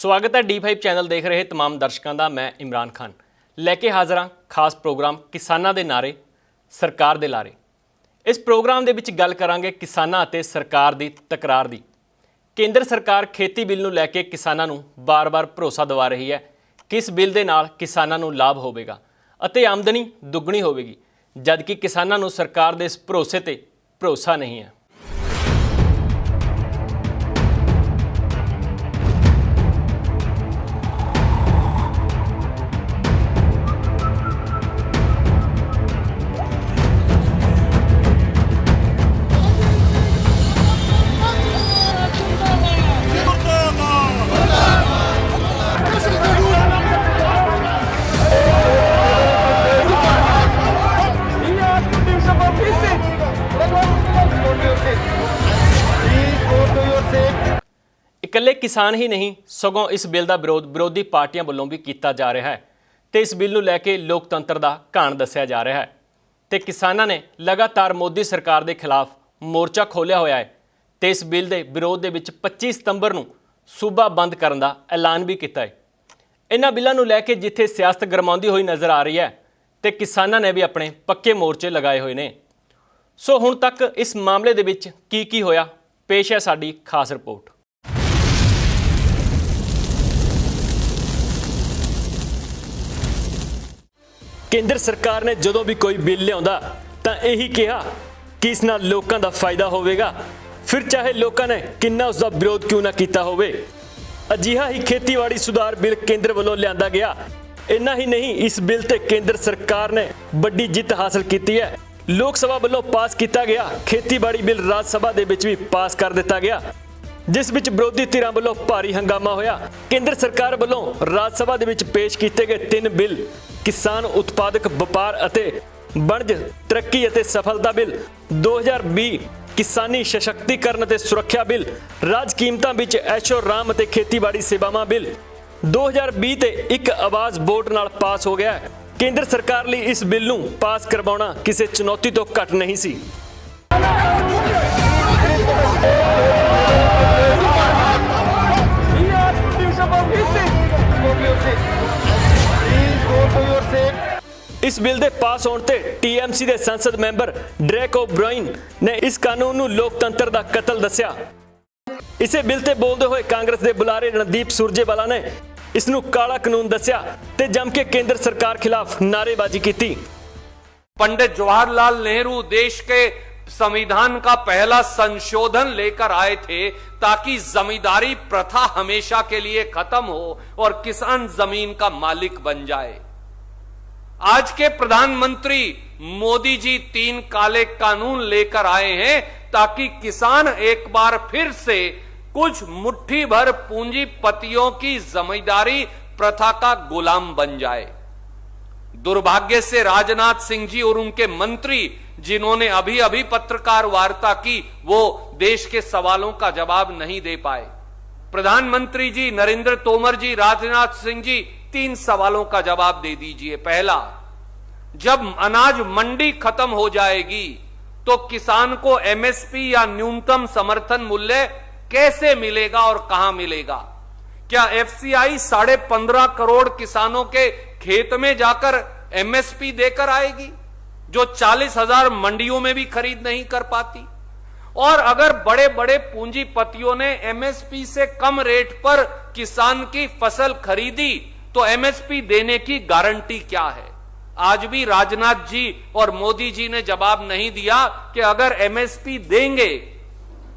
ਸਵਾਗਤ ਹੈ D5 channel ਦੇਖ ਰਹੇ तमाम ਦਰਸ਼ਕਾਂ ਦਾ ਮੈਂ ਇਮਰਾਨ ਖਾਨ ਲੈ ਕੇ ਹਾਜ਼ਰ ਹਾਂ ਖਾਸ ਪ੍ਰੋਗਰਾਮ ਕਿਸਾਨਾਂ ਦੇ ਨਾਰੇ ਸਰਕਾਰ ਦੇ ਲਾਰੇ ਇਸ ਪ੍ਰੋਗਰਾਮ ਦੇ ਵਿੱਚ ਗੱਲ ਕਰਾਂਗੇ ਕਿਸਾਨਾਂ ਅਤੇ ਸਰਕਾਰ ਦੀ ਤਕਰਾਰ ਦੀ ਕੇਂਦਰ ਸਰਕਾਰ ਖੇਤੀ ਬਿੱਲ ਨੂੰ ਲੈ ਕੇ ਕਿਸਾਨਾਂ ਨੂੰ ਬਾਰ-ਬਾਰ ਭਰੋਸਾ ਦਿਵਾ ਰਹੀ ਹੈ ਕਿ ਇਸ ਬਿੱਲ ਦੇ ਨਾਲ ਕਿਸਾਨਾਂ ਨੂੰ ਲਾਭ ਹੋਵੇਗਾ ਅਤੇ ਆਮਦਨੀ ਦੁੱਗਣੀ ਹੋਵੇਗੀ ਜਦਕਿ ਕਿਸਾਨਾਂ ਨੂੰ ਸਰਕਾਰ ਦੇ ਇਸ ਭਰੋਸੇ ਤੇ ਭਰੋਸਾ ਨਹੀਂ ਹੈ ਕਿਸਾਨ ਹੀ ਨਹੀਂ, ਸਗੋਂ ਇਸ ਬਿੱਲ ਦਾ ਵਿਰੋਧ ਵਿਰੋਧੀ ਪਾਰਟੀਆਂ ਵੱਲੋਂ ਵੀ ਕੀਤਾ ਜਾ ਰਿਹਾ ਹੈ ਤੇ ਇਸ ਬਿੱਲ ਨੂੰ ਲੈ ਕੇ ਲੋਕਤੰਤਰ ਦਾ ਘਾਣ ਦੱਸਿਆ ਜਾ ਰਿਹਾ ਹੈ ਤੇ ਕਿਸਾਨਾਂ ਨੇ ਲਗਾਤਾਰ ਮੋਦੀ ਸਰਕਾਰ ਦੇ ਖਿਲਾਫ ਮੋਰਚਾ ਖੋਲ੍ਹਿਆ ਹੋਇਆ ਹੈ ਤੇ ਇਸ ਬਿੱਲ ਦੇ ਵਿਰੋਧ ਦੇ ਵਿੱਚ 25 ਸਤੰਬਰ ਨੂੰ ਸੂਬਾ ਬੰਦ ਕਰਨ ਦਾ ਐਲਾਨ ਵੀ ਕੀਤਾ ਹੈ। ਇਹਨਾਂ ਬਿੱਲਾਂ ਨੂੰ ਲੈ ਕੇ ਜਿੱਥੇ ਸਿਆਸਤ ਗਰਮਾਉਂਦੀ ਹੋਈ ਨਜ਼ਰ ਆ ਰਹੀ ਹੈ ਤੇ ਕਿਸਾਨਾਂ ਨੇ ਵੀ ਆਪਣੇ ਪੱਕੇ ਮੋਰਚੇ ਲਗਾਏ ਹੋਏ ਨੇ। ਸੋ ਹੁਣ ਤੱਕ ਇਸ ਮਾਮਲੇ ਦੇ ਵਿੱਚ ਕੀ ਕੀ ਹੋਇਆ, ਪੇਸ਼ ਹੈ ਸਾਡੀ ਖਾਸ ਰਿਪੋਰਟ। ਕੇਂਦਰ ਸਰਕਾਰ ਨੇ ਜਦੋਂ ਵੀ ਕੋਈ ਬਿੱਲ ਲਿਆਉਂਦਾ ਤਾਂ ਇਹੀ ਕਿਹਾ ਕਿ ਇਸ ਨਾਲ ਲੋਕਾਂ ਦਾ ਫਾਇਦਾ ਹੋਵੇਗਾ। ਫਿਰ ਚਾਹੇ ਲੋਕਾਂ ਨੇ ਕਿੰਨਾ ਉਸ ਦਾ ਵਿਰੋਧ ਕਿਉਂ ਨਾ ਕੀਤਾ ਹੋਵੇ। ਅਜਿਹਾ ਹੀ ਖੇਤੀਬਾੜੀ ਸੁਧਾਰ ਬਿੱਲ ਕੇਂਦਰ ਵੱਲੋਂ ਲਿਆਂਦਾ ਗਿਆ। ਇੰਨਾ ਹੀ ਨਹੀਂ, ਇਸ ਬਿੱਲ ਤੇ ਕੇਂਦਰ ਸਰਕਾਰ ਨੇ ਵੱਡੀ ਜਿੱਤ ਹਾਸਲ ਕੀਤੀ ਹੈ। ਲੋਕ ਸਭਾ ਵੱਲੋਂ ਪਾਸ ਕੀਤਾ ਗਿਆ ਖੇਤੀਬਾੜੀ ਬਿੱਲ ਰਾਜ ਸਭਾ ਦੇ ਵਿੱਚ ਵੀ ਪਾਸ ਕਰ ਦਿੱਤਾ ਗਿਆ। ਜਿਸ ਵਿੱਚ ਵਿਰੋਧੀ ਧਿਰਾਂ ਵੱਲੋਂ ਭਾਰੀ ਹੰਗਾਮਾ ਹੋਇਆ। ਕੇਂਦਰ ਸਰਕਾਰ ਵੱਲੋਂ ਰਾਜ ਸਭਾ ਦੇ ਵਿੱਚ ਪੇਸ਼ ਕੀਤੇ ਗਏ ਤਿੰਨ ਬਿੱਲ, ਕਿਸਾਨ ਉਤਪਾਦਕ ਵਪਾਰ ਅਤੇ ਵਣਜ, ਤਰੱਕੀ ਅਤੇ ਸਫਲਤਾ ਬਿੱਲ 2020 ਕਿਸਾਨੀ ਸਸ਼ਕਤੀਕਰਨ ਅਤੇ ਸੁਰੱਖਿਆ ਬਿੱਲ, ਰਾਜ ਕੀਮਤਾਂ ਵਿੱਚ ਐਸ਼ੋ ਰਾਮ ਅਤੇ ਖੇਤੀਬਾੜੀ ਸੇਵਾਵਾਂ ਬਿੱਲ 2020 ਤੇ ਇੱਕ ਆਵਾਜ਼ ਵੋਟ ਨਾਲ ਪਾਸ ਹੋ ਗਿਆ। ਕੇਂਦਰ ਸਰਕਾਰ ਲਈ ਇਸ ਬਿੱਲ ਨੂੰ ਪਾਸ ਕਰਵਾਉਣਾ ਕਿਸੇ ਚੁਣੌਤੀ ਤੋਂ ਘੱਟ ਨਹੀਂ ਸੀ। ਇਸ ਬਿੱਲ ਦੇ ਪਾਸ ਹੋਣ ਤੇ ਟੀਐਮਸੀ ਦੇ ਸੰਸਦ ਮੈਂਬਰ ਡ੍ਰੇਕ ਓਬਰਾਇਨ ਨੇ ਇਸ ਕਾਨੂੰਨ ਨੂੰ ਲੋਕਤੰਤਰ ਦਾ ਕਤਲ ਦੱਸਿਆ ਇਸੇ ਬਿੱਲ ਤੇ ਬੋਲਦੇ ਹੋਏ ਕਾਂਗਰਸ ਦੇ ਬੁਲਾਰੇ ਰਣਦੀਪ ਸੁਰਜੇਵਾਲਾ ਨੇ ਇਸ ਨੂੰ ਕਾਲਾ ਕਾਨੂੰਨ ਦੱਸਿਆ ਤੇ ਜੰਮ ਕੇ ਕੇਂਦਰ ਸਰਕਾਰ ਖਿਲਾਫ ਨਾਅਰੇਬਾਜ਼ੀ ਕੀਤੀ पंडित जवाहरलाल नेहरू देश के संविधान का पहला संशोधन लेकर आए थे ताकि जमींदारी प्रथा हमेशा के लिए खत्म हो और किसान ज़मीन का मालिक बन जाए। आज के प्रधानमंत्री मोदी जी तीन काले कानून लेकर आए हैं ताकि किसान एक बार फिर से कुछ मुट्ठी भर पूंजीपतियों की जमींदारी प्रथा का गुलाम बन जाए। दुर्भाग्य से राजनाथ सिंह जी और उनके मंत्री जिन्होंने अभी अभी पत्रकार वार्ता की, वो देश के सवालों का जवाब नहीं दे पाए। प्रधानमंत्री जी नरेंद्र तोमर जी, राजनाथ सिंह जी, तीन सवालों का जवाब दे दीजिए। पहला, जब अनाज मंडी खत्म हो जाएगी तो किसान को एमएसपी या न्यूनतम समर्थन मूल्य कैसे मिलेगा और कहाँ मिलेगा? क्या एफसीआई साढ़े पंद्रह करोड़ किसानों के खेत में जाकर एमएसपी देकर आएगी? जो चालीस हज़ार मंडियों में भी खरीद नहीं कर पाती। और अगर बड़े बड़े पूंजीपतियों ने एमएसपी से कम रेट पर किसान की फ़सल खरीदी तो एमएसपी देने की गारंटी क्या है? आज भी राजनाथ जी और मोदी जी ने जवाब नहीं दिया कि अगर एमएसपी देंगे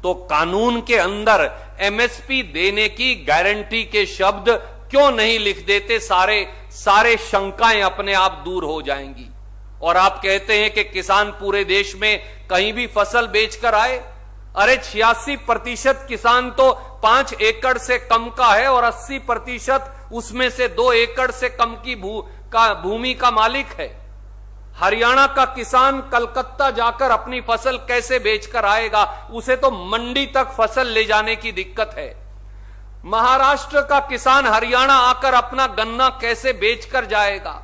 तो कानून के अंदर एमएसपी देने की गारंटी के शब्द क्यों नहीं लिख देते? सारे सारे शंकाएँ अपने आप दूर हो जाएँगी। और आप कहते हैं कि किसान पूरे देश में कहीं भी फ़सल बेचकर आए? अरे, छियासी प्रतिशत किसान तो पाँच एकड़ से कम का है और अस्सी प्रतिशत उसमें से दो एकड़ से कम की भू, का, भूमि का मालिक है। हरियाणा का किसान कलकत्ता जाकर अपनी फ़सल कैसे बेचकर आएगा? उसे तो मंडी तक फ़सल ले जाने की दिक्कत है। महाराष्ट्र का किसान हरियाणा आकर अपना गन्ना कैसे बेचकर जाएगा?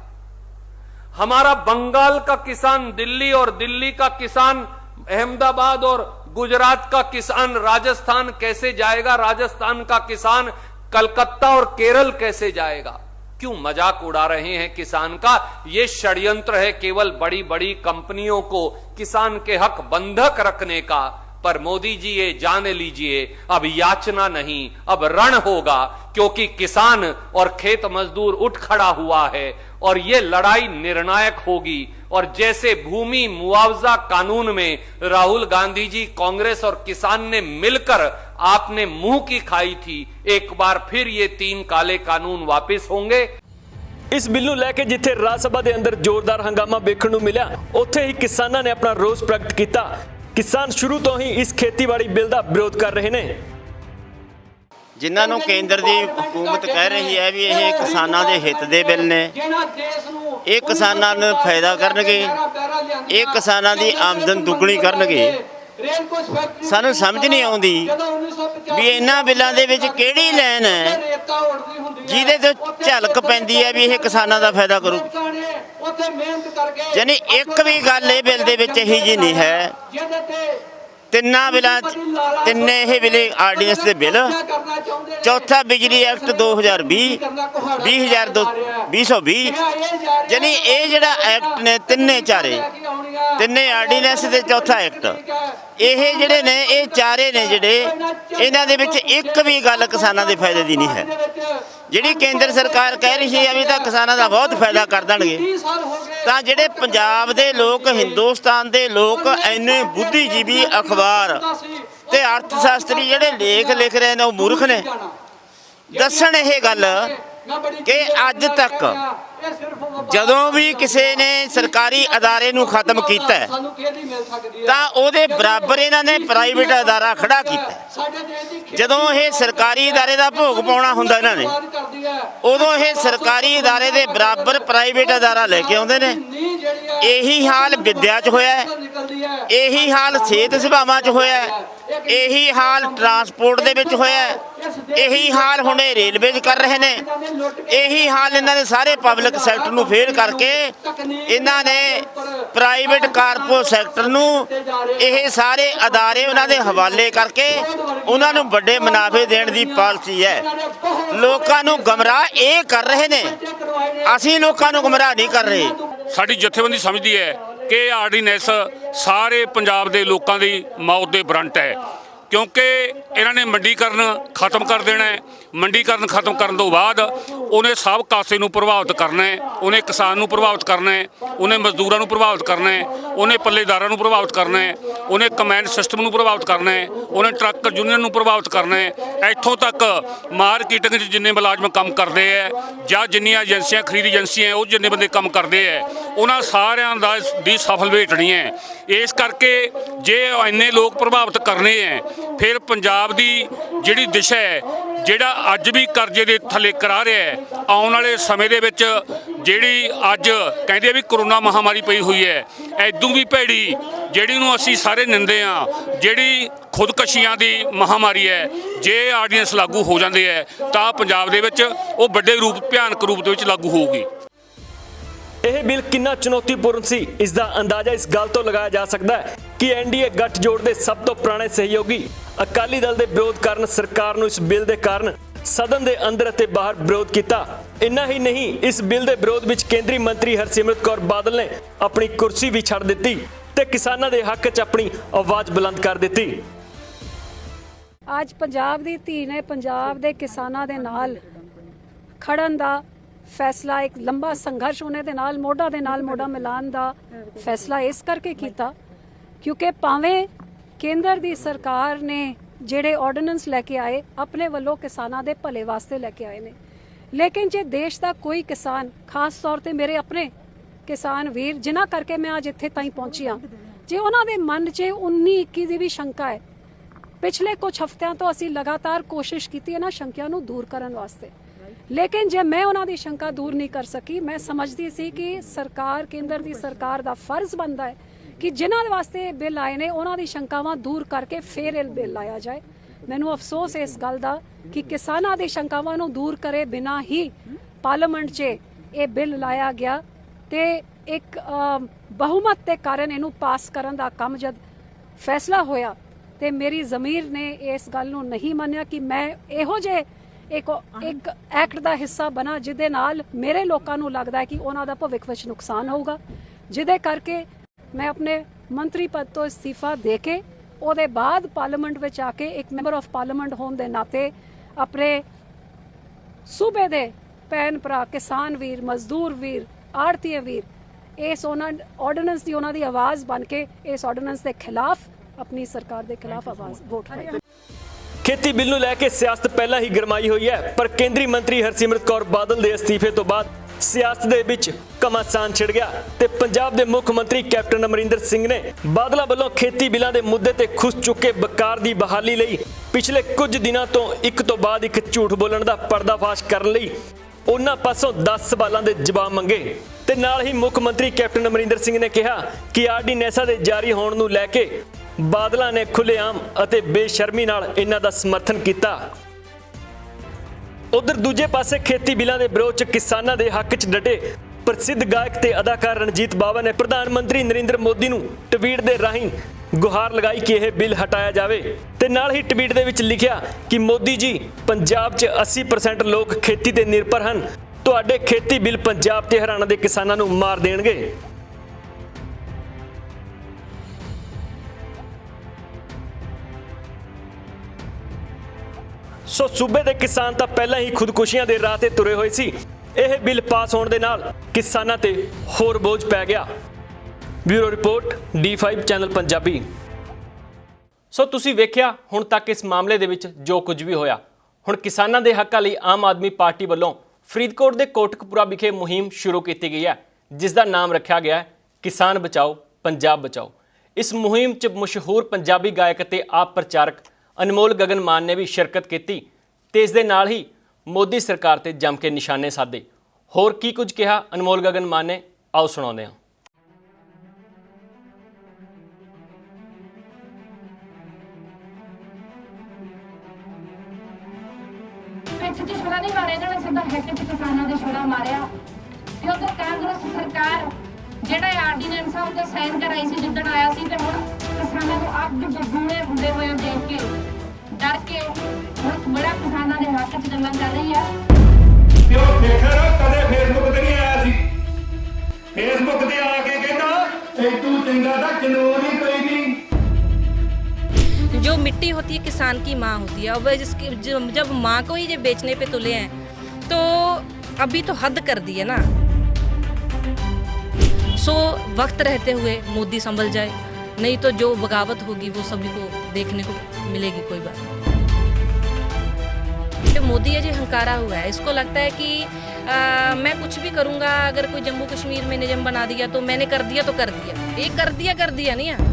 हमारा बंगाल का किसान, दिल्ली और दिल्ली का किसान, अहमदाबाद और गुजरात का किसान, राजस्थान कैसे जाएगा, राजस्थान का किसान, कलकत्ता और केरल कैसे जाएगा? क्यों मज़ाक उड़ा रहे हैं किसान का? ये षड्यंत्र है केवल बड़ी बड़ी कंपनियों को, किसान के हक बंधक रखने का। पर मोदी जी, ये जान लीजिए, अब याचना नहीं, अब रण होगा, क्योंकि किसान और खेत मजदूर उठ खड़ा हुआ है। और ये लड़ाई निर्णायक होगी और जैसे भूमि मुआवजा कानून में राहुल गांधी जी कांग्रेस और किसान ने मिलकर आपने मुंह की खाई थी एक बार फिर ये तीन काले कानून वापस होंगे ਇਸ ਬਿੱਲ ਨੂੰ ਲੈ ਕੇ ਜਿੱਥੇ ਰਾਜ ਸਭਾ ਦੇ ਅੰਦਰ ਜ਼ੋਰਦਾਰ ਹੰਗਾਮਾ ਵੇਖਣ ਨੂੰ ਮਿਲਿਆ ਉੱਥੇ ਹੀ ਕਿਸਾਨਾਂ ਨੇ ਆਪਣਾ ਰੋਸ ਪ੍ਰਗਟ ਕੀਤਾ ਕਿਸਾਨ ਸ਼ੁਰੂ ਤੋਂ ਹੀ ਇਸ ਖੇਤੀਬਾੜੀ ਬਿੱਲ ਦਾ ਵਿਰੋਧ ਕਰ ਰਹੇ ਨੇ ਜਿਨ੍ਹਾਂ ਨੂੰ ਕੇਂਦਰ ਦੀ ਹਕੂਮਤ ਕਹਿ ਰਹੀ ਹੈ ਵੀ ਇਹ ਕਿਸਾਨਾਂ ਦੇ ਹਿੱਤ ਦੇ ਬਿੱਲ ਨੇ। ਇਹ ਕਿਸਾਨਾਂ ਨੂੰ ਫਾਇਦਾ ਕਰਨਗੇ। ਇਹ ਕਿਸਾਨਾਂ ਦੀ ਆਮਦਨ ਦੁੱਗਣੀ ਕਰਨਗੇ। ਸਾਨੂੰ ਸਮਝ ਨਹੀਂ ਆਉਂਦੀ ਵੀ ਇਹਨਾਂ ਬਿੱਲਾਂ ਦੇ ਵਿੱਚ ਕਿਹੜੀ ਲਾਈਨ ਹੈ, ਜਿਹਦੇ ਤੋਂ ਝਲਕ ਪੈਂਦੀ ਹੈ ਵੀ ਇਹ ਕਿਸਾਨਾਂ ਦਾ ਫਾਇਦਾ ਕਰੂ। ਯਾਨੀ ਇੱਕ ਵੀ ਗੱਲ ਇਹ ਬਿੱਲ ਦੇ ਵਿੱਚ ਇਹੀ ਜੀ ਨਹੀਂ ਹੈ ਤਿੰਨਾਂ ਬਿੱਲਾਂ 'ਚ ਤਿੰਨੇ ਇਹ ਬਿੱਲ ਆਰਡੀਨੈਂਸ ਦੇ ਬਿੱਲ। ਚੌਥਾ ਬਿਜਲੀ ਐਕਟ 2020 20020 ਯਾਨੀ ਇਹ ਜਿਹੜਾ ਐਕਟ ਨੇ ਤਿੰਨੇ ਚਾਰੇ, ਤਿੰਨੇ ਆਰਡੀਨੈਂਸ ਤੇ ਚੌਥਾ ਐਕਟ। ਇਹ ਜਿਹੜੇ ਨੇ, ਇਹ ਚਾਰੇ ਨੇ ਜਿਹੜੇ, ਇਹਨਾਂ ਦੇ ਵਿੱਚ ਇੱਕ ਵੀ ਗੱਲ ਕਿਸਾਨਾਂ ਦੇ ਫਾਇਦੇ ਦੀ ਨਹੀਂ ਹੈ। ਜਿਹੜੀ ਕੇਂਦਰ ਸਰਕਾਰ ਕਹਿ ਰਹੀ ਹੈ ਵੀ ਤਾਂ ਕਿਸਾਨਾਂ ਦਾ ਬਹੁਤ ਫਾਇਦਾ ਕਰ ਦੇਣਗੇ। ਤਾਂ ਜਿਹੜੇ ਪੰਜਾਬ ਦੇ ਲੋਕ, ਹਿੰਦੁਸਤਾਨ ਦੇ ਲੋਕ ਐਨੇ ਬੁੱਧੀਜੀਵੀ ਅਖਬਾਰ ਤੇ ਅਰਥ ਸ਼ਾਸਤਰੀ ਜਿਹੜੇ ਲੇਖ ਲਿਖ ਰਹੇ ਨੇ ਉਹ ਮੂਰਖ ਨੇ। ਦੱਸਣ ਇਹ ਗੱਲ ਕਿ ਅੱਜ ਤੱਕ ਜਦੋਂ ਵੀ ਕਿਸੇ ਨੇ ਸਰਕਾਰੀ ਅਦਾਰੇ ਨੂੰ ਖਤਮ ਕੀਤਾ ਹੈ, ਤਾਂ ਉਹਦੇ ਬਰਾਬਰ ਇਹਨਾਂ ਨੇ ਪ੍ਰਾਈਵੇਟ ਅਦਾਰਾ ਖੜਾ ਕੀਤਾ ਹੈ। ਜਦੋਂ ਇਹ ਸਰਕਾਰੀ ਅਦਾਰੇ ਦਾ ਭੋਗ ਪਾਉਣਾ ਹੁੰਦਾ ਇਹਨਾਂ ਨੇ ਉਦੋਂ ਇਹ ਸਰਕਾਰੀ ਅਦਾਰੇ ਦੇ ਬਰਾਬਰ ਪ੍ਰਾਈਵੇਟ ਅਦਾਰਾ ਲੈ ਕੇ ਆਉਂਦੇ ਨੇ। ਇਹੀ ਹਾਲ ਵਿਦਿਆ 'ਚ ਹੋਇਆ ਹੈ। ਇਹੀ ਹਾਲ ਸਿਹਤ ਸੇਵਾਵਾਂ 'ਚ ਹੋਇਆ ਹੈ। ਇਹੀ ਹਾਲ ਟਰਾਂਸਪੋਰਟ ਦੇ ਵਿੱਚ ਹੋਇਆ ਇਹੀ ਹਾਲ ਹੁਣ ਇਹ ਰੇਲਵੇ ਕਰ ਰਹੇ ਨੇ। ਇਹੀ ਹਾਲ ਇਹਨਾਂ ਨੇ ਸਾਰੇ ਪਬਲਿਕ ਸੈਕਟਰ ਨੂੰ ਫੇਲ ਕਰਕੇ ਇਹਨਾਂ ਨੇ ਪ੍ਰਾਈਵੇਟ ਕਾਰਪੋ ਸੈਕਟਰ ਨੂੰ ਇਹ ਸਾਰੇ ਅਦਾਰੇ ਉਹਨਾਂ ਦੇ ਹਵਾਲੇ ਕਰਕੇ ਉਹਨਾਂ ਨੂੰ ਵੱਡੇ ਮੁਨਾਫੇ ਦੇਣ ਦੀ ਪਾਲਿਸੀ ਹੈ। ਲੋਕਾਂ ਨੂੰ ਗਮਰਾਹ ਇਹ ਕਰ ਰਹੇ ਨੇ। ਅਸੀਂ ਲੋਕਾਂ ਨੂੰ ਗਮਰਾਹ ਨਹੀਂ ਕਰ ਰਹੇ। ਸਾਡੀ ਜਥੇਬੰਦੀ ਸਮਝਦੀ ਹੈ ਕਿ ਇਹ ਆਰਡੀਨੈਂਸ ਸਾਰੇ ਪੰਜਾਬ ਦੇ ਲੋਕਾਂ ਦੀ ਮੌਤ ਦੇ ਬਰੰਟ ਹੈ। ਕਿਉਂਕਿ ਇਹਨਾਂ ਨੇ ਮੰਡੀਕਰਨ ਖਤਮ ਕਰ ਦੇਣਾ ਹੈ। ਮੰਡੀਕਰਨ ਖਤਮ ਕਰਨ ਤੋਂ ਬਾਅਦ ਉਹਨੇ ਸਭ ਕਾਸੇ ਨੂੰ ਪ੍ਰਭਾਵਿਤ ਕਰਨਾ ਹੈ। ਉਹਨੇ ਕਿਸਾਨ ਨੂੰ ਪ੍ਰਭਾਵਿਤ ਕਰਨਾ ਹੈ। ਉਹਨੇ ਮਜ਼ਦੂਰਾਂ ਨੂੰ ਪ੍ਰਭਾਵਿਤ ਕਰਨਾ ਹੈ। ਉਹਨੇ ਪੱਲੇਦਾਰਾਂ ਨੂੰ ਪ੍ਰਭਾਵਿਤ ਕਰਨਾ ਹੈ। ਉਹਨੇ ਕਮੈਂਡ ਸਿਸਟਮ ਨੂੰ ਪ੍ਰਭਾਵਿਤ ਕਰਨਾ ਹੈ। ਉਹਨੇ ਟਰੱਕ ਯੂਨੀਅਨ ਨੂੰ ਪ੍ਰਭਾਵਿਤ ਕਰਨਾ ਹੈ। ਇੱਥੋਂ ਤੱਕ ਮਾਰਕੀਟਿੰਗ 'ਚ ਜਿੰਨੇ ਮੁਲਾਜ਼ਮ ਕੰਮ ਕਰਦੇ ਹੈ ਜਾਂ ਜਿੰਨੀਆਂ ਏਜੰਸੀਆਂ ਖਰੀਦ ਏਜੰਸੀਆਂ ਹੈ, ਉਹ ਜਿੰਨੇ ਬੰਦੇ ਕੰਮ ਕਰਦੇ ਹੈ ਉਹਨਾਂ ਸਾਰਿਆਂ ਦਾ ਇਸ ਦੀ ਸਫਲ ਵੇਟਣੀ ਹੈ। ਇਸ ਕਰਕੇ ਜੇ ਇੰਨੇ ਲੋਕ ਪ੍ਰਭਾਵਿਤ ਕਰਨੇ ਹੈ ਫਿਰ ਪੰਜਾਬ ਦੀ ਜਿਹੜੀ ਦਿਸ਼ਾ ਹੈ, ਜਿਹੜਾ ਅੱਜ ਵੀ ਕਰਜ਼ੇ ਦੇ ਥੱਲੇ ਕਰਾ ਰਿਹਾ ਹੈ, ਆਉਣ ਵਾਲੇ ਸਮੇਂ ਦੇ ਵਿੱਚ ਜਿਹੜੀ ਅੱਜ ਕਹਿੰਦੇ ਆ ਵੀ ਕਰੋਨਾ ਮਹਾਮਾਰੀ ਪਈ ਹੋਈ ਹੈ ਐਦੋਂ ਵੀ ਭੈੜੀ ਜਿਹੜੀ ਨੂੰ ਅਸੀਂ ਸਾਰੇ ਨਿੰਦੇ ਆ ਜਿਹੜੀ ਖੁਦਕਸ਼ੀਆਂ ਦੀ ਮਹਾਮਾਰੀ ਹੈ, ਜੇ ਆਰਡੀਨੈਂਸ ਲਾਗੂ ਹੋ ਜਾਂਦੇ ਹੈ, ਤਾਂ ਪੰਜਾਬ ਦੇ ਵਿੱਚ ਉਹ ਵੱਡੇ ਰੂਪ, ਭਿਆਨਕ ਰੂਪ ਦੇ ਵਿੱਚ ਲਾਗੂ ਹੋਊਗੀ। ਇਹ ਬਿੱਲ ਕਿੰਨਾ ਚੁਣੌਤੀਪੂਰਨ ਸੀ, ਇਸ ਦਾ ਅੰਦਾਜ਼ਾ ਇਸ ਗੱਲ ਤੋਂ ਲਗਾਇਆ ਜਾ ਸਕਦਾ ਹੈ ਕਿ ਐਨਡੀਏ ਗੱਠਜੋੜ ਦੇ ਸਭ ਤੋਂ ਪੁਰਾਣੇ ਸਹਿਯੋਗੀ ਅਕਾਲੀ ਦਲ ਦੇ ਵਿਰੋਧ ਕਾਰਨ ਸਰਕਾਰ ਨੂੰ ਇਸ ਬਿੱਲ ਦੇ ਕਾਰਨ ਸਦਨ ਦੇ ਅੰਦਰ ਅਤੇ ਬਾਹਰ ਵਿਰੋਧ ਕੀਤਾ? ਇੰਨਾ ਹੀ ਨਹੀਂ, ਇਸ ਬਿੱਲ ਦੇ ਵਿਰੋਧ ਵਿੱਚ ਕੇਂਦਰੀ ਮੰਤਰੀ ਹਰਸਿਮਰਤ ਕੌਰ ਬਾਦਲ ਨੇ ਆਪਣੀ ਕੁਰਸੀ ਵੀ ਛੱਡ ਦਿੱਤੀ ਤੇ ਕਿਸਾਨਾਂ ਦੇ ਹੱਕ 'ਚ ਆਪਣੀ ਆਵਾਜ਼ ਬੁਲੰਦ ਕਰ ਦਿੱਤੀ। ਅੱਜ ਪੰਜਾਬ ਦੀ ਧੀ ਨੇ ਪੰਜਾਬ ਦੇ ਕਿਸਾਨਾਂ ਦੇ ਨਾਲ ਖੜਨ ਦਾ ਫੈਸਲਾ, ਇੱਕ ਲੰਬਾ ਸੰਘਰਸ਼ ਹੋਣੇ ਦੇ ਨਾਲ, ਮੋਢਾ ਦੇ ਨਾਲ ਮੋਢਾ ਮਿਲਾਨ ਦਾ ਫੈਸਲਾ ਇਸ ਕਰਕੇ ਕੀਤਾ ਕਿਉਂਕਿ ਭਾਵੇਂ ਕੇਂਦਰ ਦੀ ਸਰਕਾਰ ਨੇ ਜਿਹੜੇ ਆਰਡੀਨੈਂਸ ਲੈ ਕੇ ਆਏ, ਆਪਣੇ ਵੱਲੋਂ ਕਿਸਾਨਾਂ ਦੇ ਭਲੇ ਵਾਸਤੇ ਲੈ ਕੇ ਆਏ ਨੇ। ਲੇਕਿਨ ਜੇ ਦੇਸ਼ ਦਾ ਕੋਈ ਕਿਸਾਨ, ਖਾਸ ਤੌਰ ਤੇ ਮੇਰੇ ਆਪਣੇ ਕਿਸਾਨ ਵੀਰ, ਜਿਨ੍ਹਾਂ ਕਰਕੇ ਮੈਂ ਅੱਜ ਇੱਥੇ ਤਾਈਂ ਪਹੁੰਚੀ ਹਾਂ, ਜੇ ਉਹਨਾਂ ਦੇ ਮਨ 'ਚ 19 21 ਦੀ ਵੀ ਸ਼ੰਕਾ ਹੈ, ਪਿਛਲੇ ਕੁਝ ਹਫ਼ਤਿਆਂ ਤੋਂ ਅਸੀਂ ਲਗਾਤਾਰ ਕੋਸ਼ਿਸ਼ ਕੀਤੀ ਇਹਨਾਂ ਸ਼ੰਕਿਆਂ ਨੂੰ ਦੂਰ ਕਰਨ ਵਾਸਤੇ। ਲੇਕਿਨ ਜੇ ਮੈਂ ਉਹਨਾਂ ਦੀ ਸ਼ੰਕਾ ਦੂਰ ਨਹੀਂ ਕਰ ਸਕੀ, ਮੈਂ ਸਮਝਦੀ ਸੀ ਕਿ ਸਰਕਾਰ, ਕੇਂਦਰ ਦੀ ਸਰਕਾਰ ਦਾ ਫਰਜ਼ ਬਣਦਾ ਹੈ ਕਿ ਜਿਨ੍ਹਾਂ ਦੇ ਵਾਸਤੇ ਇਹ ਬਿੱਲ ਆਏ ਨੇ, ਉਹਨਾਂ ਦੀ ਸ਼ੰਕਾਵਾਂ ਦੂਰ ਕਰਕੇ ਫੇਰ ਇਹ ਬਿੱਲ ਲਾਇਆ ਜਾਏ। ਮੈਨੂੰ ਅਫਸੋਸ ਹੈ ਇਸ ਗੱਲ ਦਾ ਕਿ ਕਿਸਾਨਾਂ ਦੀ ਸ਼ੰਕਾਵਾਂ ਨੂੰ ਦੂਰ ਕਰੇ ਬਿਨਾਂ ਹੀ ਪਾਰਲੀਮੈਂਟ 'ਚ ਇਹ ਬਿੱਲ ਲਾਇਆ ਗਿਆ ਤੇ ਇੱਕ ਬਹੁਮਤ ਦੇ ਕਾਰਨ ਇਹਨੂੰ ਪਾਸ ਕਰਨ ਦਾ ਕੰਮ ਜਦ ਫੈਸਲਾ ਹੋਇਆ ਤੇ ਮੇਰੀ ਜ਼ਮੀਰ ਨੇ ਇਸ ਗੱਲ ਨੂੰ ਨਹੀਂ ਮੰਨਿਆ ਕਿ ਮੈਂ ਇਹੋ ਜੇ ਇੱਕ ਇੱਕ ਐਕਟ ਦਾ ਹਿੱਸਾ ਬਣਾ ਜਿਹਦੇ ਨਾਲ ਮੇਰੇ ਲੋਕਾਂ ਨੂੰ ਲੱਗਦਾ ਹੈ ਕਿ ਉਹਨਾਂ ਦਾ ਭਵਿੱਖ ਵਿੱਚ ਨੁਕਸਾਨ ਹੋਊਗਾ, ਜਿਹਦੇ ਕਰਕੇ ਮੈਂ ਆਪਣੇ ਮੰਤਰੀ ਪਦ ਤੋਂ ਅਸਤੀਫਾ ਦੇ ਕੇ ਉਹਦੇ ਬਾਅਦ ਪਾਰਲੀਮੈਂਟ ਵਿੱਚ ਆ ਕੇ ਇੱਕ ਮੈਂਬਰ ਆਫ ਪਾਰਲੀਮੈਂਟ ਹੋਣ ਦੇ ਨਾਤੇ ਆਪਣੇ ਸੂਬੇ ਦੇ ਭੈਣ ਭਰਾ ਕਿਸਾਨ ਵੀਰ ਮਜ਼ਦੂਰ ਵੀਰ ਆੜਤੀਏ ਵੀਰ ਇਸ ਉਹਨਾਂ ਆਰਡੀਨੈਂਸ ਦੀ ਉਹਨਾਂ ਦੀ ਆਵਾਜ਼ ਬਣ ਕੇ ਇਸ ਆਰਡੀਨੈਂਸ ਦੇ ਖਿਲਾਫ ਆਪਣੀ ਸਰਕਾਰ ਦੇ ਖਿਲਾਫ ਆਵਾਜ਼ ਵੋਟ ਪਾਈ। ਖੇਤੀ ਬਿੱਲ ਨੂੰ ਲੈ ਕੇ ਸਿਆਸਤ ਪਹਿਲਾਂ ਹੀ ਗਰਮਾਈ ਹੋਈ ਹੈ, ਪਰ ਕੇਂਦਰੀ ਮੰਤਰੀ ਹਰਸਿਮਰਤ ਕੌਰ ਬਾਦਲ ਦੇ ਅਸਤੀਫੇ ਤੋਂ ਬਾਅਦ ਸਿਆਸਤ ਦੇ ਵਿੱਚ ਘਮਾਸਾਨ ਛਿੜ ਗਿਆ ਤੇ ਪੰਜਾਬ ਦੇ ਮੁੱਖ ਮੰਤਰੀ ਕੈਪਟਨ ਅਮਰਿੰਦਰ ਸਿੰਘ ਨੇ ਬਾਦਲਾਂ ਵੱਲੋਂ ਖੇਤੀ ਬਿੱਲਾਂ ਦੇ ਮੁੱਦੇ ਤੇ ਖੁੱਸ ਚੁੱਕੇ ਬਕਾਰ ਦੀ ਬਹਾਲੀ ਲਈ ਪਿਛਲੇ ਕੁਝ ਦਿਨਾਂ ਤੋਂ ਇੱਕ ਤੋਂ ਬਾਅਦ ਇੱਕ ਝੂਠ ਬੋਲਣ ਦਾ ਪਰਦਾਫਾਸ਼ ਕਰਨ ਲਈ ਉਹਨਾਂ ਪਾਸੋਂ 10 ਸਵਾਲਾਂ ਦੇ ਜਵਾਬ ਮੰਗੇ। ਤੇ ਨਾਲ ਹੀ ਮੁੱਖ ਮੰਤਰੀ ਕੈਪਟਨ ਅਮਰਿੰਦਰ ਸਿੰਘ ਨੇ ਕਿਹਾ ਕਿ ਆਰਡੀਨੈਂਸਾਂ ਦੇ ਜਾਰੀ ਹੋਣ ਨੂੰ ਲੈ ਕੇ ਬਾਦਲਾਂ ਨੇ ਖੁੱਲੇਆਮ ਅਤੇ ਬੇਸ਼ਰਮੀ ਨਾਲ ਇਹਨਾਂ ਦਾ ਸਮਰਥਨ ਕੀਤਾ। ਉਧਰ ਦੂਜੇ ਪਾਸੇ ਖੇਤੀ ਬਿੱਲਾਂ ਦੇ ਵਿਰੋਧ ਚ ਕਿਸਾਨਾਂ ਦੇ ਹੱਕ 'ਚ ਡਟੇ ਪ੍ਰਸਿੱਧ ਗਾਇਕ ਤੇ ਅਦਾਕਾਰ ਰਣਜੀਤ ਬਾਵਾ ਨੇ ਪ੍ਰਧਾਨ ਮੰਤਰੀ ਨਰਿੰਦਰ ਮੋਦੀ ਨੂੰ ਟਵੀਟ ਦੇ ਰਾਹੀਂ ਗੁਹਾਰ ਲਗਾਈ ਕਿ ਇਹ ਬਿੱਲ ਹਟਾਇਆ ਜਾਵੇ ਤੇ ਨਾਲ ਹੀ ਟਵੀਟ ਦੇ ਵਿੱਚ ਲਿਖਿਆ ਕਿ ਮੋਦੀ ਜੀ, ਪੰਜਾਬ 'ਚ 80% ਲੋਕ ਖੇਤੀ ਤੇ ਨਿਰਭਰ ਹਨ। ਤੁਹਾਡੇ ਖੇਤੀ ਬਿੱਲ ਪੰਜਾਬ ਤੇ ਹਰਿਆਣਾ ਦੇ ਕਿਸਾਨਾਂ ਨੂੰ ਮਾਰ ਦੇਣਗੇ। ਸੋ ਸੂਬੇ ਦੇ ਕਿਸਾਨ ਤਾਂ ਪਹਿਲਾਂ ਹੀ ਖੁਦਕੁਸ਼ੀਆਂ ਦੇ ਰਾਹ ਤੇ ਤੁਰੇ ਹੋਏ ਸੀ। ਇਹ ਬਿੱਲ ਪਾਸ ਹੋਣ ਦੇ ਨਾਲ ਕਿਸਾਨਾਂ ਤੇ ਹੋਰ ਬੋਝ ਪੈ ਗਿਆ। Bureau report D5 channel Punjabi. So ਤੁਸੀਂ ਵੇਖਿਆ, ਹੁਣ ਤੱਕ ਇਸ ਮਾਮਲੇ ਦੇ ਵਿੱਚ ਜੋ ਕੁਝ ਵੀ ਹੋਇਆ। ਹੁਣ ਕਿਸਾਨਾਂ ਦੇ ਹੱਕਾਂ ਲਈ ਆਮ ਆਦਮੀ ਪਾਰਟੀ ਵੱਲੋਂ ਫਰੀਦਕੋਟ ਦੇ ਕੋਟਕਪੂਰਾ ਵਿਖੇ ਮੁਹਿੰਮ ਸ਼ੁਰੂ ਕੀਤੀ ਗਈ ਹੈ, ਜਿਸ ਦਾ ਨਾਮ ਰੱਖਿਆ ਗਿਆ ਹੈ, ਕਿਸਾਨ ਬਚਾਓ, ਪੰਜਾਬ ਬਚਾਓ। ਇਸ ਮੁਹਿੰਮ 'ਚ ਮਸ਼ਹੂਰ ਪੰਜਾਬੀ ਗਾਇਕ ਅਤੇ ਆਪ ਪ੍ਰਚਾਰਕ ਅਨਮੋਲ ਗਗਨ ਮਾਨ ਨੇ ਵੀ ਸ਼ਿਰਕਤ ਕੀਤੀ ਤੇ ਇਸ ਦੇ ਨਾਲ ਹੀ ਮੋਦੀ ਸਰਕਾਰ ਤੇ ਜੰਮ ਕੇ ਨਿਸ਼ਾਨੇ ਸਾਧੇ। ਹੋਰ ਕੀ ਕੁਝ ਕਿਹਾ ਅਨਮੋਲ ਗਗਨ ਮਾਨ ਨੇ? ਆਓ ਸੁਣਾਉਂਦੇ ਹਾਂ। ਪਿੱਛ 'ਚ ਛੁਰਾ ਨਹੀਂ ਮਾਰਿਆ, ਇਹਨਾਂ ਨੇ ਸਿੱਧਾ ਹਿੱਟ 'ਚ ਕਿਸਾਨਾਂ ਦੇ ਛੁਰਾ ਮਾਰਿਆ। ਤੇ ਉਧਰ ਕਾਂਗਰਸ ਸਰਕਾਰ, ਜਿਹੜਾ ਆਰਡੀਨੈਂਸ ਆ ਉਹਦੇ ਸਾਈਨ ਕਰਾਈ ਸੀ, ਜਿੱਦਣ ਆਇਆ ਸੀ ਤੇ ਹੁਣ ਕਿਸਾਨਾਂ ਨੂੰ ਅੱਗ ਬਗੂਲੇ ਹੁੰਦੇ ਹੋਏ ਦੇਖ ਕੇ ਡਰ ਕੇ ਹੁਣ ਬੜਾ ਕਿਸਾਨਾਂ ਦੇ ਹੱਕ 'ਚ ਗੱਲਾਂ ਕਰ ਰਹੀ ਆ ਤੇ ਉਹ ਦੇਖਿਆ ਨਾ ਕਦੇ ਫੇਸਬੁੱਕ ਤੇ ਨਹੀਂ ਆਇਆ ਸੀ ਫੇਸਬੁੱਕ ਤੇ ਆ ਕੇ ਕਹਿੰਦਾ ਤੂੰ ਚੰਗਾ ਤਾਂ ਕਾਨੂੰਨ ਹੀ ਕੋਈ ਨਹੀਂ जो मिट्टी होती है किसान की माँ होती है और वह जिसकी जब जब माँ को ही ये बेचने पे तुले हैं तो अभी तो हद कर दी है ना सो वक्त रहते हुए मोदी संभल जाए नहीं तो जो बगावत होगी वो सभी को देखने को मिलेगी कोई बात। जो मोदी है जो हंकारा हुआ है। इसको लगता है कि आ, मैं कुछ भी करूँगा अगर कोई जम्मू कश्मीर में निजम बना दिया तो मैंने कर दिया तो कर दिया। ये कर दिया कर दिया नहीं है।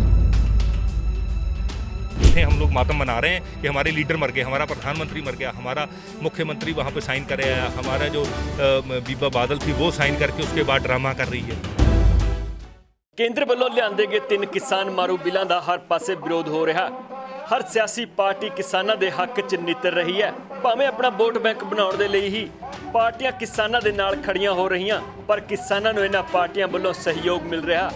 हम लोग मातम मना रहे हैं कि हमारे लीडर मर गए हमारा प्रधानमंत्री मर गया हमारा मुख्यमंत्री वहाँ पे साइन करे हमारा जो बीबा बादल थी वो साइन करके उसके बाद ड्रामा कर रही है। ਕੇਂਦਰ ਵੱਲੋਂ ਲਿਆਂਦੇ ਗਏ ਤਿੰਨ ਕਿਸਾਨ ਮਾਰੂ ਬਿੱਲਾਂ ਦਾ ਹਰ ਪਾਸੇ ਵਿਰੋਧ ਹੋ ਰਿਹਾ। ਹਰ ਸਿਆਸੀ ਪਾਰਟੀ ਕਿਸਾਨਾਂ ਦੇ ਹੱਕ 'ਚ ਨਿੱਤਰ ਰਹੀ ਹੈ। ਭਾਵੇਂ ਆਪਣਾ ਵੋਟ ਬੈਂਕ ਬਣਾਉਣ ਦੇ ਲਈ ਹੀ ਪਾਰਟੀਆਂ ਕਿਸਾਨਾਂ ਦੇ ਨਾਲ ਖੜੀਆਂ ਹੋ ਰਹੀਆਂ, ਪਰ ਕਿਸਾਨਾਂ ਨੂੰ ਇਹਨਾਂ ਪਾਰਟੀਆਂ ਵੱਲੋਂ ਸਹਿਯੋਗ ਮਿਲ ਰਿਹਾ।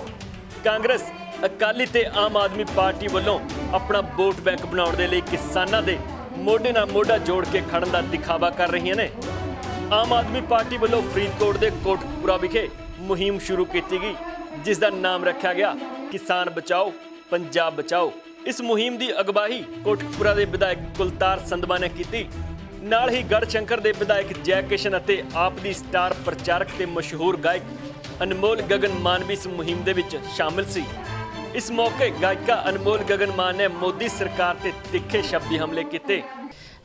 ਕਾਂਗਰਸ, ਅਕਾਲੀ ਤੇ ਆਮ ਆਦਮੀ ਪਾਰਟੀ ਵੱਲੋਂ ਆਪਣਾ ਵੋਟ ਬੈਂਕ ਬਣਾਉਣ ਦੇ ਲਈ ਕਿਸਾਨਾਂ ਦੇ ਮੋਢੇ ਨਾਲ ਮੋਢਾ ਜੋੜ ਕੇ ਖੜਨ ਦਾ ਦਿਖਾਵਾ ਕਰ ਰਹੀਆਂ ਨੇ। ਆਮ ਆਦਮੀ ਪਾਰਟੀ ਵੱਲੋਂ ਫਰੀਦਕੋਟ ਦੇ ਕੋਟਕਪੂਰਾ ਵਿਖੇ ਮੁਹਿੰਮ ਸ਼ੁਰੂ ਕੀਤੀ ਗਈ। ਜਿਸ ਦਾ ਨਾਮ ਰੱਖਿਆ ਗਿਆ ਕਿਸਾਨ ਬਚਾਓ, ਪੰਜਾਬ ਬਚਾਓ। ਇਸ ਮੁਹਿੰਮ ਦੀ ਅਗਵਾਈ ਕੋਟਕਪੂਰਾ ਦੇ ਵਿਧਾਇਕ ਕੁਲਤਾਰ ਸੰਧਵਾ ਨੇ ਕੀਤੀ। ਨਾਲ ਹੀ ਗੜਸ਼ੰਕਰ ਦੇ ਵਿਧਾਇਕ ਜੈ ਕਿਸ਼ਨ ਅਤੇ ਆਪ ਦੀ ਸਟਾਰ ਪ੍ਰਚਾਰਕ ਤੇ ਮਸ਼ਹੂਰ ਗਾਇਕ ਅਨਮੋਲ ਗਗਨ ਮਾਨ ਵੀ ਇਸ ਮੁਹਿੰਮ ਦੇ ਵਿੱਚ ਸ਼ਾਮਿਲ ਸੀ। ਇਸ ਮੌਕੇ ਗਾਇਕਾ ਅਨਮੋਲ ਗਗਨ ਮਾਨ ਨੇ ਮੋਦੀ ਸਰਕਾਰ ਤੇ ਤਿੱਖੇ ਸ਼ਬਦੀ ਹਮਲੇ ਕੀਤੇ।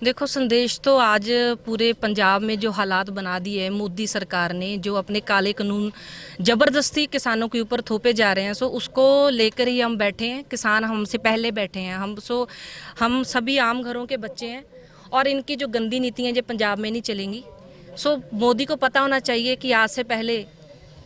देखो, संदेश तो आज पूरे पंजाब में जो हालात बना दिए है, मोदी सरकार ने, जो अपने काले कानून ज़बरदस्ती किसानों के ऊपर थोपे जा रहे हैं, सो उसको लेकर ही हम बैठे हैं। किसान हमसे पहले बैठे हैं। हम, सो हम सभी आम घरों के बच्चे हैं और इनकी जो गंदी नीतियाँ जो पंजाब में नहीं चलेंगी। सो मोदी को पता होना चाहिए कि आज से पहले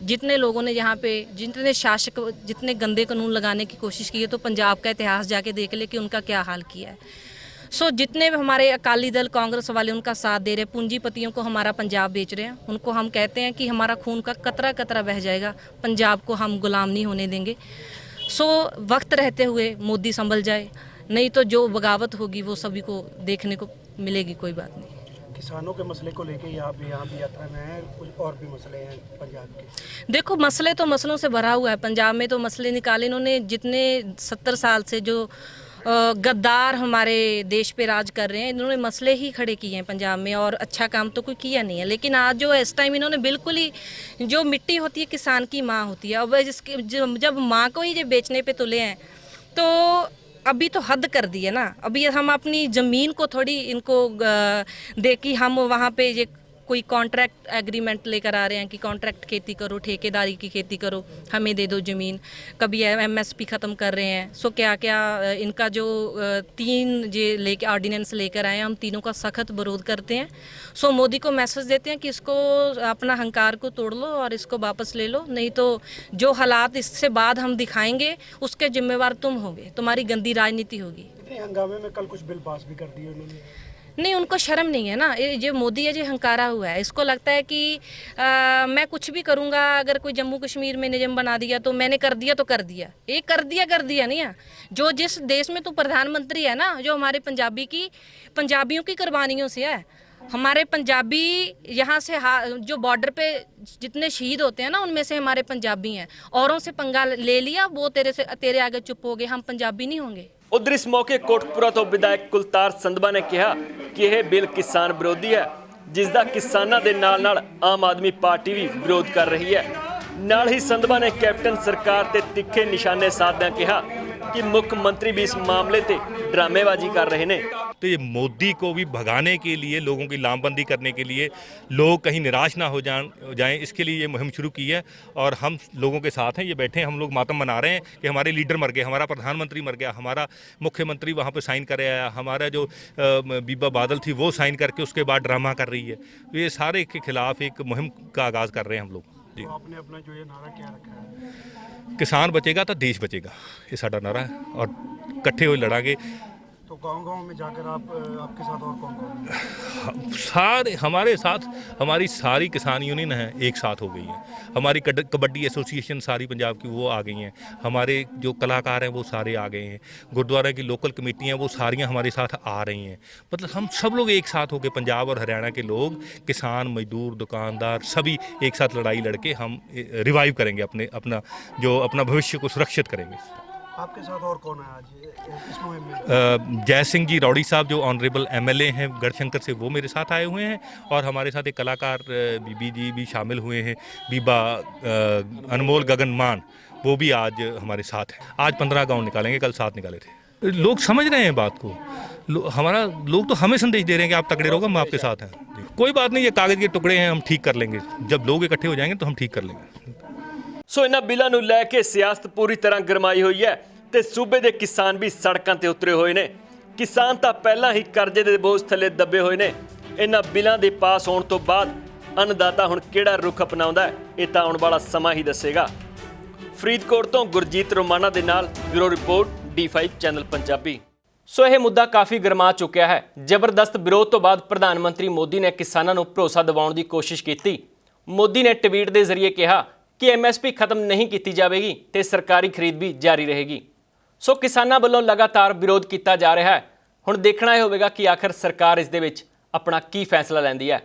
जितने लोगों ने यहाँ पे, जितने शासक, जितने गंदे कानून लगाने की कोशिश की है तो पंजाब का इतिहास जाके देख ले कि उनका क्या हाल किया है। सो जितने भी हमारे अकाली दल कांग्रेस वाले उनका साथ दे रहे हैं पूंजीपतियों को हमारा पंजाब बेच रहे हैं। उनको हम कहते हैं कि हमारा खून का कतरा कतरा बह जाएगा पंजाब को हम गुलाम नहीं होने देंगे। सो वक्त रहते हुए मोदी संभल जाए नहीं तो जो बगावत होगी वो सभी को देखने को मिलेगी कोई बात नहीं। किसानों के मसले को लेके यहाँ पे यहाँ भी यात्रा में है कुछ और भी मसले हैं पंजाब के? देखो मसले तो मसलों से भरा हुआ है। पंजाब में तो मसले निकाले इन्होंने जितने सत्तर साल से जो गद्दार हमारे देश पे राज कर रहे हैं। इन्होंने मसले ही खड़े किए हैं पंजाब में और अच्छा काम तो कोई किया नहीं है। लेकिन आज जो इस टाइम इन्होंने बिल्कुल ही जो मिट्टी होती है, किसान की माँ होती है। अब जिसके जब जब माँ को ही ये बेचने पे तुले हैं तो अभी तो हद कर दी है ना। अभी हम अपनी ज़मीन को थोड़ी इनको दे हम वहाँ पे ये कोई कॉन्ट्रैक्ट एग्रीमेंट लेकर आ रहे हैं कि कॉन्ट्रैक्ट खेती करो, ठेकेदारी की खेती करो, हमें दे दो ज़मीन। कभी एम एस पी ख़त्म कर रहे हैं। सो क्या क्या इनका जो तीन ये लेके ऑर्डिनेंस लेकर आए हैं, हम तीनों का सख्त विरोध करते हैं। सो मोदी को मैसेज देते हैं कि इसको अपना हंकार को तोड़ लो और इसको वापस ले लो। नहीं तो जो हालात इससे बाद हम दिखाएँगे, उसके जिम्मेवार तुम होगे। तुम्हारी गंदी राजनीति होगी। हंगामे में कल कुछ बिल पास भी कर दिए उन्होंने। नहीं उनको शर्म नहीं है ना। ये मोदी है जो हंकारा हुआ है। इसको लगता है कि आ, मैं कुछ भी करूँगा अगर कोई जम्मू कश्मीर में निजम बना दिया तो मैंने कर दिया तो कर दिया। ये कर दिया कर दिया नहीं है। जो जिस देश में तो प्रधानमंत्री है ना जो हमारे पंजाबी की पंजाबियों की कुर्बानियों से है हमारे पंजाबी यहाँ से जो बॉर्डर पे जितने शहीद होते हैं ना उनमें से हमारे पंजाबी हैं। औरों से पंगा ले लिया वो तेरे से तेरे आगे चुप हो गए हम पंजाबी नहीं होंगे। ਉਧਰ ਇਸ ਮੌਕੇ ਕੋਟਕਪੁਰਾ ਤੋਂ ਵਿਧਾਇਕ ਕੁਲਤਾਰ ਸੰਧਵਾ ਨੇ ਕਿਹਾ ਕਿ ਇਹ ਬਿੱਲ ਕਿਸਾਨ ਵਿਰੋਧੀ ਹੈ, ਜਿਸ ਦਾ ਕਿਸਾਨਾਂ ਦੇ ਨਾਲ-ਨਾਲ ਆਮ ਆਦਮੀ ਪਾਰਟੀ ਵੀ ਵਿਰੋਧ ਕਰ ਰਹੀ ਹੈ। ਨਾਲ ਹੀ ਸੰਧਵਾ ਨੇ ਕੈਪਟਨ ਸਰਕਾਰ ਤੇ ਤਿੱਖੇ ਨਿਸ਼ਾਨੇ ਸਾਧਦਿਆਂ ਕਿਹਾ कि मुख्यमंत्री भी इस मामले से ड्रामेबाजी कर रहे हैं। तो ये मोदी को भी भगाने के लिए, लोगों की लामबंदी करने के लिए लोग कहीं निराश ना हो जान जाएँ, इसके लिए ये मुहिम शुरू की है और हम लोगों के साथ हैं, ये बैठे हैं, हम लोग मातम मना रहे हैं कि हमारे लीडर मर गए, हमारा प्रधानमंत्री मर गया, हमारा मुख्यमंत्री वहाँ पर साइन कर आया, हमारा जो बीबा बादल थी वो साइन करके उसके बाद ड्रामा कर रही है। तो ये सारे के खिलाफ एक मुहिम का आगाज़ कर रहे हैं हम लोग। जी तो आपने अपना जो ये नारा क्या रखा है किसान बचेगा तो देश बचेगा ये साडा नारा है और इकट्ठे हुए लड़ांगे तो गाँव गाँव में जाकर आप आपके साथ और कौन कौन सारे, हमारे साथ, हमारी सारी किसान यूनियन है एक साथ हो गई है। हमारी कबड्डी एसोसिएशन सारी पंजाब की, वो आ गई हैं। हमारे जो कलाकार हैं, वो सारे आ गए हैं। गुरुद्वारा की लोकल कमेटियाँ वो सारियाँ हमारे साथ आ रही हैं। मतलब हम सब लोग एक साथ हो गए पंजाब और हरियाणा के लोग, किसान, मजदूर, दुकानदार, सभी एक साथ लड़ाई लड़के हम रिवाइव करेंगे अपने, अपना, जो अपना भविष्य को सुरक्षित करेंगे। आपके साथ और कौन है आज ये- इस मुहिम में अ, जय सिंह जी रौड़ी साहब जो ऑनरेबल एमएलए हैं गढ़शंकर से वो मेरे साथ आए हुए हैं और हमारे साथ एक कलाकार अ, बीबी जी भी शामिल हुए हैं बीबा अ, अनमोल गगन मान वो भी आज हमारे साथ हैं आज पंद्रह गांव निकालेंगे कल सात निकाले थे लोग समझ रहे हैं बात को लो, हमारा लोग तो हमें संदेश दे रहे हैं कि आप तगड़े रहोगे हम आपके साथ हैं जी। कोई बात नहीं ये कागज़ के टुकड़े हैं हम ठीक कर लेंगे जब लोग इकट्ठे हो जाएंगे तो हम ठीक कर लेंगे ਸੋ ਇਹਨਾਂ ਬਿੱਲਾਂ ਨੂੰ ਲੈ ਕੇ ਸਿਆਸਤ ਪੂਰੀ ਤਰ੍ਹਾਂ ਗਰਮਾਈ ਹੋਈ ਹੈ ਤੇ ਸੂਬੇ ਦੇ ਕਿਸਾਨ ਵੀ ਸੜਕਾਂ ਤੇ ਉਤਰੇ ਹੋਏ ਨੇ। ਕਿਸਾਨ ਤਾਂ ਪਹਿਲਾਂ ਹੀ ਕਰਜ਼ੇ ਦੇ ਬੋਝ ਥੱਲੇ ਦੱਬੇ ਹੋਏ ਨੇ। ਇਹਨਾਂ ਬਿੱਲਾਂ ਦੇ ਪਾਸ ਹੋਣ ਤੋਂ ਬਾਅਦ ਅੰਨਦਾਤਾ ਹੁਣ ਕਿਹੜਾ ਰੁਖ ਅਪਣਾਉਂਦਾ ਹੈ, ਇਹ ਤਾਂ ਆਉਣ ਵਾਲਾ ਸਮਾਂ ਹੀ ਦੱਸੇਗਾ। ਫਰੀਦਕੋਟ ਤੋਂ ਗੁਰਜੀਤ ਰੋਮਾਨਾ ਦੇ ਨਾਲ bureau report D5 channel Punjabi. So ਇਹ ਮੁੱਦਾ ਕਾਫੀ ਗਰਮਾ ਚੁੱਕਿਆ ਹੈ। ਜ਼ਬਰਦਸਤ ਵਿਰੋਧ ਤੋਂ ਬਾਅਦ ਪ੍ਰਧਾਨ ਮੰਤਰੀ ਮੋਦੀ ਨੇ ਕਿਸਾਨਾਂ ਨੂੰ ਭਰੋਸਾ ਦਿਵਾਉਣ ਦੀ ਕੋਸ਼ਿਸ਼ ਕੀਤੀ। ਮੋਦੀ ਨੇ ਟਵੀਟ ਦੇ ਜ਼ਰੀਏ ਕਿਹਾ ਕਿ ਐਮਐਸਪੀ ਖਤਮ ਨਹੀਂ ਕੀਤੀ ਜਾਵੇਗੀ ਤੇ ਸਰਕਾਰੀ ਖਰੀਦ ਵੀ ਜਾਰੀ ਰਹੇਗੀ। ਸੋ ਕਿਸਾਨਾਂ ਵੱਲੋਂ ਲਗਾਤਾਰ ਵਿਰੋਧ ਕੀਤਾ ਜਾ ਰਿਹਾ ਹੈ। ਹੁਣ ਦੇਖਣਾ ਇਹ ਹੋਵੇਗਾ ਕਿ ਆਖਰ ਸਰਕਾਰ ਇਸ ਦੇ ਵਿੱਚ ਆਪਣਾ ਕੀ ਫੈਸਲਾ ਲੈਂਦੀ ਹੈ।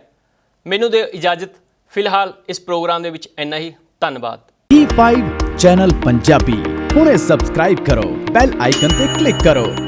ਮੈਨੂੰ ਦਿਓ ਇਜਾਜ਼ਤ। ਫਿਲਹਾਲ ਇਸ ਪ੍ਰੋਗਰਾਮ ਦੇ ਵਿੱਚ ਇੰਨਾ ਹੀ। ਧੰਨਵਾਦ। ਟੀ5 ਚੈਨਲ ਪੰਜਾਬੀ ਹੁਣੇ ਸਬਸਕ੍ਰਾਈਬ ਕਰੋ। ਬੈਲ ਆਈਕਨ ਤੇ ਕਲਿੱਕ ਕਰੋ।